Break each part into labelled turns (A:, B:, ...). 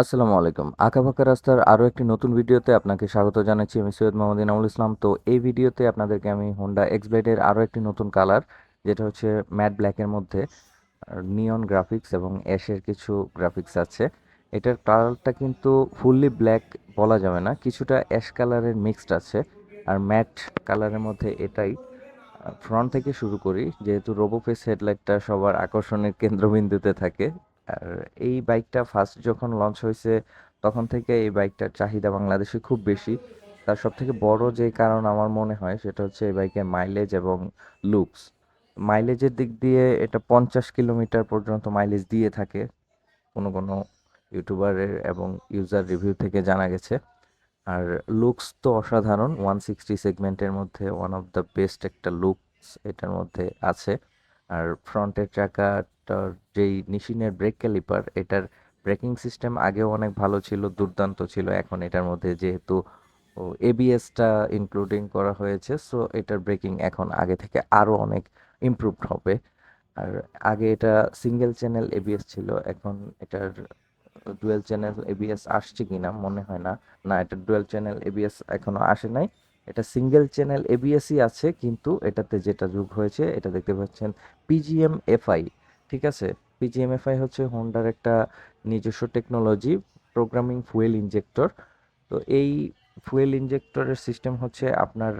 A: আসসালামু আলাইকুম। আঁকাবাঁকা রাস্তার আরও একটি নতুন ভিডিওতে আপনাকে স্বাগত জানাচ্ছি আমি সৈয়দ মোহাম্মদ ইনামুল ইসলাম। তো এই ভিডিওতে আপনাদেরকে আমি হোন্ডা এক্স ব্লেডের আরও একটি নতুন কালার, যেটা হচ্ছে ম্যাট ব্ল্যাকের মধ্যে নিয়ন গ্রাফিক্স এবং অ্যাশের কিছু গ্রাফিক্স আছে। এটার কালারটা কিন্তু ফুললি ব্ল্যাক বলা যাবে না, কিছুটা অ্যাশ কালারের মিক্সড আছে। আর ম্যাট কালারের মধ্যে এটাই। ফ্রন্ট থেকে শুরু করি, যেহেতু রোবোফেস হেডলাইটটা সবার আকর্ষণের কেন্দ্রবিন্দুতে থাকে। আর এই বাইকটা ফার্স্ট যখন লঞ্চ হয়েছে, তখন থেকে এই বাইকটার চাহিদা বাংলাদেশে খুব বেশি। তার সব থেকে বড় যে কারণ আমার মনে হয়, সেটা হচ্ছে এই বাইকের মাইলেজ এবং লুকস মাইলেজের দিক দিয়ে এটা পঞ্চাশ কিলোমিটার পর্যন্ত মাইলেজ দিয়ে থাকে, কোনো কোনো ইউটিউবারের এবং ইউজার রিভিউ থেকে জানা গেছে। আর লুকস তো অসাধারণ ওয়ান সিক্সটি সেগমেন্টের মধ্যে ওয়ান অফ দ্য বেস্ট একটা লুকস এটার মধ্যে আছে। আর ফ্রন্টের চাকাটার যেই নিশিনের ব্রেক ক্যালিপার এটার ব্রেকিং সিস্টেম আগেও অনেক ভালো ছিল, দুর্দান্ত ছিল। এখন এটার মধ্যে যেহেতু এবিএসটা ইনক্লুডিং করা হয়েছে সো এটার ব্রেকিং এখন আগে থেকে আরও অনেক ইমপ্রুভড হবে। আর আগে এটা সিঙ্গেল চ্যানেল এবিএস ছিল, এখন এটার ডুয়েল চ্যানেল এবিএস আসছে কি না মনে হয় না। না এটা ডুয়েল চ্যানেল এবিএস এখনও আসে নাই। এটা সিঙ্গেল চ্যানেল এবিএসই আছে, কিন্তু এটাতে যেটা যোগ হয়েছে, এটা দেখতে পাচ্ছেন পিজিএম এফআই ঠিক আছে? পিজিএম এফআই হচ্ছে হোন্ডার একটা নিজস্ব টেকনোলজি প্রোগ্রামিং ফুয়েল ইনজেক্টর তো এই ফুয়েল ইনজেক্টরের সিস্টেম হচ্ছে আপনার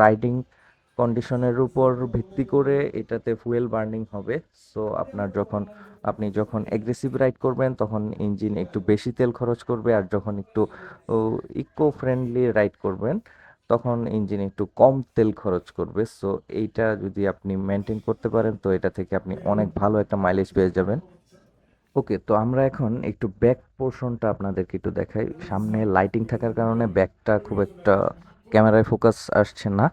A: রাইডিং কন্ডিশনের উপর ভিত্তি করে এটাতে ফুয়েল বার্নিং হবে। সো আপনার যখন, আপনি যখন অ্যাগ্রেসিভ রাইড করবেন, তখন ইঞ্জিন একটু বেশি তেল খরচ করবে, আর যখন একটু ইকো ফ্রেন্ডলি রাইড করবেন তখন ইঞ্জিন একটু কম তেল খরচ করবে। সো এইটা যদি আপনি মেনটেন করতে পারেন, তো এটা থেকে আপনি অনেক ভালো একটা মাইলেজ পেয়ে যাবেন। ওকে তো আমরা এখন একটু ব্যাক পোর্শনটা আপনাদেরকে একটু দেখাই। সামনে লাইটিং থাকার কারণে ব্যাকটা খুব একটা ক্যামেরায় ফোকাস আসছে না।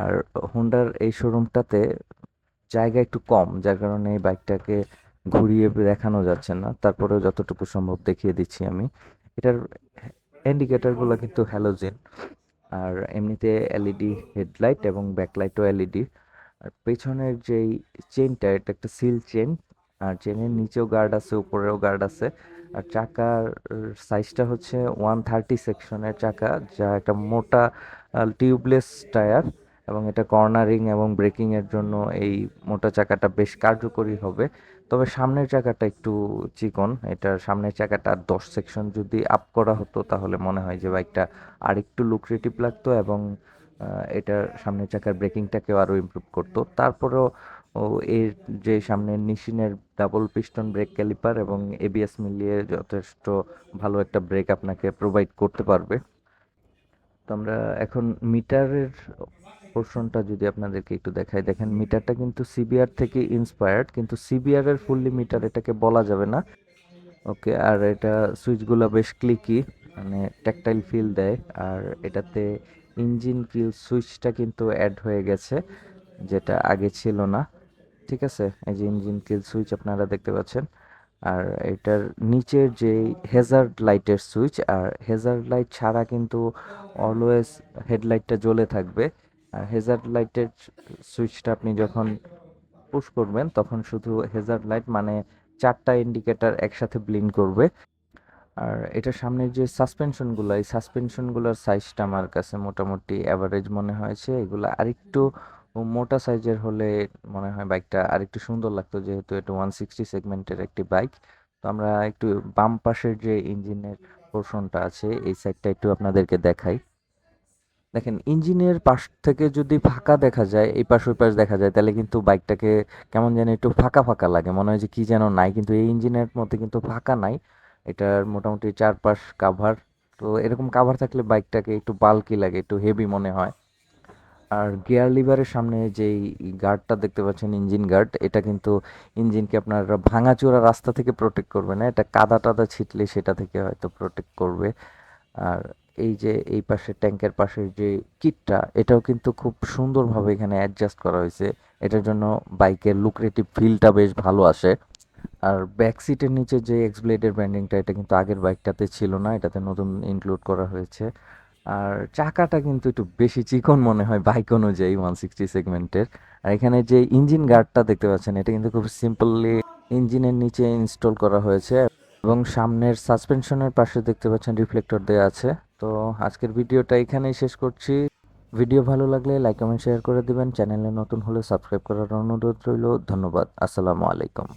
A: আর হোন্ডার এই শোরুমটাতে জায়গা একটু কম, যার কারণে এই বাইকটাকে ঘুরিয়ে দেখানো যাচ্ছে না। তারপরেও যতটুকু সম্ভব দেখিয়ে দিচ্ছি আমি। এটার ইন্ডিকেটারগুলো কিন্তু হ্যালোজেন আর এমনিতে এলইডি হেডলাইট এবং ব্যাকলাইটও এলইডি আর পেছনের যেই চেনটা এটা একটা সিল চেন আর চেনের নিচেও গার্ড আছে, উপরেও গার্ড আছে। আর চাকার সাইজটা হচ্ছে ওয়ান থার্টি সেকশনের চাকা, যা একটা মোটা টিউবলেস টায়ার এবং এটা কর্নারিং এবং ব্রেকিংয়ের জন্য এই মোটা চাকাটা বেশ কার্যকরী হবে। তবে সামনের চাকাটা একটু চিকন। এটার সামনের চাকাটা দশ সেকশন যদি আপ করা হতো, তাহলে মনে হয় যে বাইকটা আর একটু লুক্রেটিভ লাগতো এবং এটার সামনের চাকার ব্রেকিংটাকেও আরও ইমপ্রুভ করতো। তারপরেও এর যে সামনের নিশিনের ডাবল পিস্টন ব্রেক ক্যালিপার এবং এবিএস মিলিয়ে যথেষ্ট ভালো একটা ব্রেক আপনাকে প্রোভাইড করতে পারবে। তো আমরা এখন মিটারের পোর্শনটা যদি আপনাদেরকে একটু দেখাই, দেখেন মিটারটা কিন্তু সিবিআর থেকে ইন্সপায়ার্ড কিন্তু সিবিআর এর ফুললি মিটার এটাকে বলা যাবে না। ওকে আর এটা সুইচগুলো বেশ ক্লিকি মানে ট্যাকটাইল ফিল দেয়, আর এটাতে ইঞ্জিন কিল সুইচটা কিন্তু অ্যাড হয়ে গেছে, যেটা আগে ছিল না। ঠিক আছে? এই যে ইঞ্জিন কিল সুইচ আপনারা দেখতে পাচ্ছেন। আর এটার নিচের যে হেজার্ড লাইটের সুইচ আর হেজার্ড লাইট ছাড়া কিন্তু অলওয়েজ হেডলাইটটা জ্বলে থাকবে। আর হেজার্ড লাইটের সুইচটা আপনি যখন পুশ করবেন, তখন শুধু হেজার্ড লাইট মানে চারটা ইন্ডিকেটার একসাথে ব্লিন করবে। আর এটার সামনের যে সাসপেনশনগুলো এই সাসপেনশনগুলোর সাইজটা আমার কাছে মোটামুটি অ্যাভারেজ মনে হয়েছে। এগুলো আরেকটু মোটা সাইজের হলে মনে হয় বাইকটা আরেকটু সুন্দর লাগতো, যেহেতু এটা ওয়ান সিক্সটি সেগমেন্টের একটি বাইক তো আমরা একটু বাম পাশের যে ইঞ্জিনের পোর্শনটা আছে, এই সাইডটা একটু আপনাদেরকে দেখাই। দেখেন, ইঞ্জিনের পাশ থেকে যদি ফাঁকা দেখা যায়, এই পাশ ওই পাশ দেখা যায়, তাহলে কিন্তু বাইকটাকে কেমন যেন একটু ফাঁকা ফাঁকা লাগে। মনে হয় যে কি যেন নাই, কিন্তু এই ইঞ্জিনের মধ্যে কিন্তু ফাঁকা নাই। এটার মোটামুটি চারপাশ কাভার তো এরকম কাভার থাকলে বাইকটাকে একটু বাল্কি লাগে, একটু হেভি মনে হয়। আর গিয়ার লিভারের সামনে যেই গার্ডটা দেখতে পাচ্ছেন ইঞ্জিন গার্ড এটা কিন্তু ইঞ্জিনকে আপনার ভাঙাচোরা রাস্তা থেকে প্রোটেক্ট করবে না, এটা কাদা টাদা ছিটলে সেটা থেকে হয়তো প্রোটেক্ট করবে। আর এই যে, এই পাশে ট্যাঙ্কের পাশের যে কিটটা, এটাও কিন্তু খুব সুন্দরভাবে এখানে অ্যাডজাস্ট করা হয়েছে। এটার জন্য বাইকের লুক্রেটিভ ফিলটা বেশ ভালো আসে। আর ব্যাক সিটের নিচে যে এক্সব্লেডের ব্র্যান্ডিংটা এটা কিন্তু আগের বাইকটাতে ছিল না, এটাতে নতুন ইনক্লুড করা হয়েছে। আর চাকাটা কিন্তু একটু বেশি চিকন মনে হয় বাইক অনুযায়ী ওয়ান সিক্সটি সেগমেন্টের আর এখানে যে ইঞ্জিন গার্ডটা দেখতে পাচ্ছেন, এটা কিন্তু খুব সিম্পলি ইঞ্জিনের নিচে ইনস্টল করা হয়েছে। এবং সামনের সাসপেনশনের পাশে দেখতে পাচ্ছেন রিফ্লেক্টর দেওয়া আছে। তো আজকের ভিডিওটা এখানেই শেষ করছি। ভিডিও ভালো লাগলে লাইক কমেন্ট শেয়ার করে দেবেন। চ্যানেলে নতুন হলে সাবস্ক্রাইব করার অনুরোধ রইল। ধন্যবাদ। আসসালামু আলাইকুম।